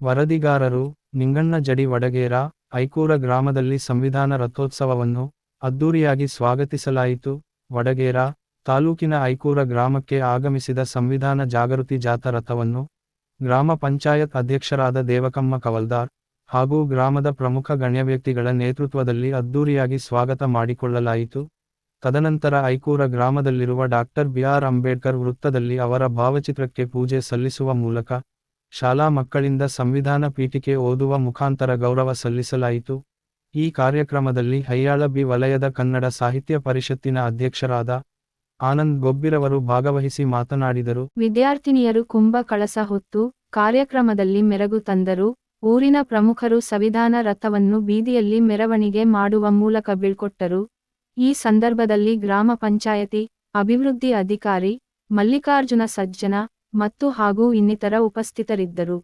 ವರದಿಗಾರರು, ನಿಂಗಣ್ಣ ಜಡಿ ವಡಗೇರ, ಐಕೂರ ಗ್ರಾಮದಲ್ಲಿ ಸಂವಿಧಾನ ರಥೋತ್ಸವವನ್ನು ಅದ್ದೂರಿಯಾಗಿ ಸ್ವಾಗತಿಸಲಾಯಿತು. ವಡಗೇರ ತಾಲೂಕಿನ ಐಕೂರ ಗ್ರಾಮಕ್ಕೆ ಆಗಮಿಸಿದ ಸಂವಿಧಾನ ಜಾಗೃತಿ ಜಾಥಾ ರಥವನ್ನು ಗ್ರಾಮ ಪಂಚಾಯತ್ ಅಧ್ಯಕ್ಷರಾದ ದೇವಕಮ್ಮ ಕವಲ್ದಾರ್ ಹಾಗೂ ಗ್ರಾಮದ ಪ್ರಮುಖ ಗಣ್ಯವ್ಯಕ್ತಿಗಳ ನೇತೃತ್ವದಲ್ಲಿ ಅದ್ದೂರಿಯಾಗಿ ಸ್ವಾಗತ ಮಾಡಿಕೊಳ್ಳಲಾಯಿತು. ತದನಂತರ ಐಕೂರ ಗ್ರಾಮದಲ್ಲಿರುವ ಡಾಕ್ಟರ್ ಬಿಆರ್ ಅಂಬೇಡ್ಕರ್ ವೃತ್ತದಲ್ಲಿ ಅವರ ಭಾವಚಿತ್ರಕ್ಕೆ ಪೂಜೆ ಸಲ್ಲಿಸುವ ಮೂಲಕ ಶಾಲಾ ಮಕ್ಕಳಿಂದ ಸಂವಿಧಾನ ಪೀಠಿಕೆ ಓದುವ ಮುಖಾಂತರ ಗೌರವ ಸಲ್ಲಿಸಲಾಯಿತು. ಈ ಕಾರ್ಯಕ್ರಮದಲ್ಲಿ ಹಯ್ಯಾಳ ಬಿ ವಲಯದ ಕನ್ನಡ ಸಾಹಿತ್ಯ ಪರಿಷತ್ತಿನ ಅಧ್ಯಕ್ಷರಾದ ಆನಂದ್ ಗೊಬ್ಬಿರವರು ಭಾಗವಹಿಸಿ ಮಾತನಾಡಿದರು. ವಿದ್ಯಾರ್ಥಿನಿಯರು ಕುಂಭ ಕಳಸ ಹೊತ್ತು ಕಾರ್ಯಕ್ರಮದಲ್ಲಿ ಮೆರಗು ತಂದರು. ಊರಿನ ಪ್ರಮುಖರು ಸಂವಿಧಾನ ರಥವನ್ನು ಬೀದಿಯಲ್ಲಿ ಮೆರವಣಿಗೆ ಮಾಡುವ ಮೂಲಕ ಬೀಳ್ಕೊಟ್ಟರು. ಈ ಸಂದರ್ಭದಲ್ಲಿ ಗ್ರಾಮ ಪಂಚಾಯತಿ ಅಭಿವೃದ್ಧಿ ಅಧಿಕಾರಿ ಮಲ್ಲಿಕಾರ್ಜುನ ಸಜ್ಜನ ಮತ್ತು ಹಾಗೂ ಇನ್ನಿತರ ಉಪಸ್ಥಿತರಿದ್ದರು.